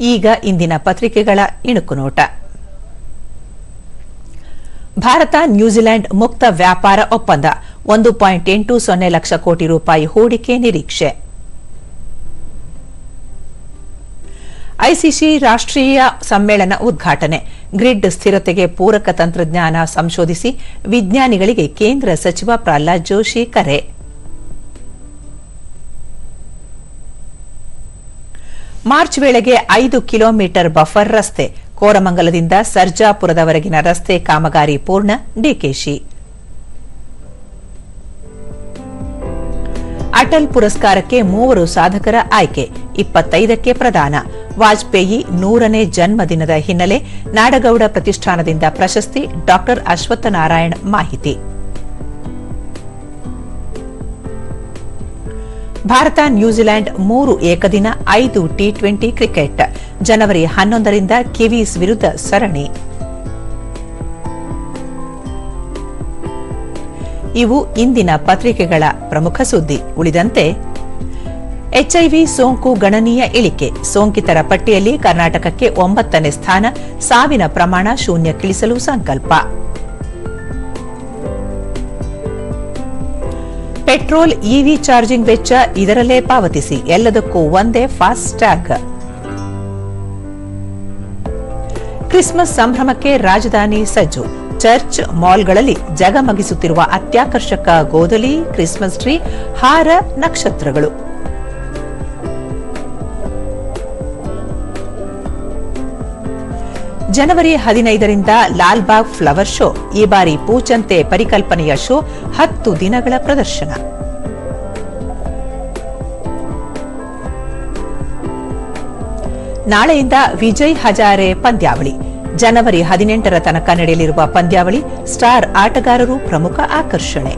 ಈಗ ಇಂದಿನ ಪತ್ರಿಕೆಗಳ ಇಣುಕು ನೋಟ. ಭಾರತ, ನ್ಯೂಜಿಲೆಂಡ್ ಮುಕ್ತ ವ್ಯಾಪಾರ ಒಪ್ಪಂದ. ಒಂದು ಪಾಯಿಂಟ್ ಎಂಟು ಸೊನ್ನೆ ಲಕ್ಷ ಕೋಟಿ ರೂಪಾಯಿ ಹೂಡಿಕೆ ನಿರೀಕ್ಷೆ. ಐಸಿಸಿ ರಾಷ್ಟ್ರೀಯ ಸಮ್ಮೇಳನ ಉದ್ಘಾಟನೆ. ಗ್ರಿಡ್ ಸ್ಥಿರತೆಗೆ ಪೂರಕ ತಂತ್ರಜ್ಞಾನ ಸಂಶೋಧಿಸಿ ವಿಜ್ಞಾನಿಗಳಿಗೆ ಕೇಂದ್ರ ಸಚಿವ ಪ್ರಹ್ಲಾದ್ ಜೋಶಿ ಕರೆ. ಮಾರ್ಚ್ ವೇಳೆಗೆ ಐದು ಕಿಲೋಮೀಟರ್ ಬಫರ್ ರಸ್ತೆ, ಕೋರಮಂಗಲದಿಂದ ಸರ್ಜಾಪುರದವರೆಗಿನ ರಸ್ತೆ ಕಾಮಗಾರಿ ಪೂರ್ಣ, ಡಿಕೆಶಿ. ಅಟಲ್ ಪುರಸ್ಕಾರಕ್ಕೆ ಮೂವರು ಸಾಧಕರ ಆಯ್ಕೆ, ಇಪ್ಪತ್ತೈದಕ್ಕೆ ಪ್ರದಾನ. ವಾಜಪೇಯಿ ನೂರನೇ ಜನ್ಮದಿನದ ಹಿನ್ನೆಲೆ ನಾಡಗೌಡ ಪ್ರತಿಷ್ಠಾನದಿಂದ ಪ್ರಶಸ್ತಿ ಡಾ ಅಶ್ವತ್ಥನಾರಾಯಣ್ ಮಾಹಿತಿ. ಭಾರತ ನ್ಯೂಜಿಲೆಂಡ್ ಮೂರು ಏಕದಿನ, ಐದು ಟಿ ಟ್ವೆಂಟಿ ಕ್ರಿಕೆಟ್. ಜನವರಿ ಹನ್ನೊಂದರಿಂದ ಕಿವೀಸ್ ವಿರುದ್ಧ ಸರಣಿ. ಇವು ಇಂದಿನ ಪತ್ರಿಕೆಗಳ ಪ್ರಮುಖ ಸುದ್ದಿ. ಉಳಿದಂತೆ ಎಚ್ಐವಿ ಸೋಂಕು ಗಣನೀಯ ಇಳಿಕೆ. ಸೋಂಕಿತರ ಪಟ್ಟಿಯಲ್ಲಿ ಕರ್ನಾಟಕಕ್ಕೆ ಒಂಬತ್ತನೇ ಸ್ಥಾನ, ಸಾವಿನ ಪ್ರಮಾಣ ಶೂನ್ಯಕ್ಕಿಳಿಸಲು ಸಂಕಲ್ಪ. ಪೆಟ್ರೋಲ್ ಇವಿ ಚಾರ್ಜಿಂಗ್ ವೆಚ್ಚ ಇದರಲ್ಲೇ ಪಾವತಿಸಿ. ಎಲ್ಲದಕ್ಕೂ ಒಂದೇ ಫಾಸ್ಟ್ ಫಾಸ್ಟ್ಯಾಗ್ ಕ್ರಿಸ್ಮಸ್ ಸಂಭ್ರಮಕ್ಕೆ ರಾಜಧಾನಿ ಸಜ್ಜು. ಚರ್ಚ್ ಮಾಲ್ಗಳಲ್ಲಿ ಜಗಮಗಿಸುತ್ತಿರುವ ಅತ್ಯಾಕರ್ಷಕ ಗೋದಲಿ ಕ್ರಿಸ್ಮಸ್ ಟ್ರೀ, ಹಾರ, ನಕ್ಷತ್ರಗಳು. ಜನವರಿ ಹದಿನೈದರಿಂದ ಲಾಲ್ಬಾಗ್ ಫ್ಲವರ್ ಶೋ, ಈ ಬಾರಿ ಪೂಚಂತೆ ಪರಿಕಲ್ಪನೆಯ ಶೋ ಹತ್ತು ದಿನಗಳ ಪ್ರದರ್ಶನ. ನಾಳೆಯಿಂದ ವಿಜಯ್ ಹಜಾರೆ ಪಂದ್ಯಾವಳಿ. ಜನವರಿ ಹದಿನೆಂಟರ ತನಕ ನಡೆಯಲಿರುವ ಪಂದ್ಯಾವಳಿ ಸ್ಟಾರ್ ಆಟಗಾರರು ಪ್ರಮುಖ ಆಕರ್ಷಣೆ.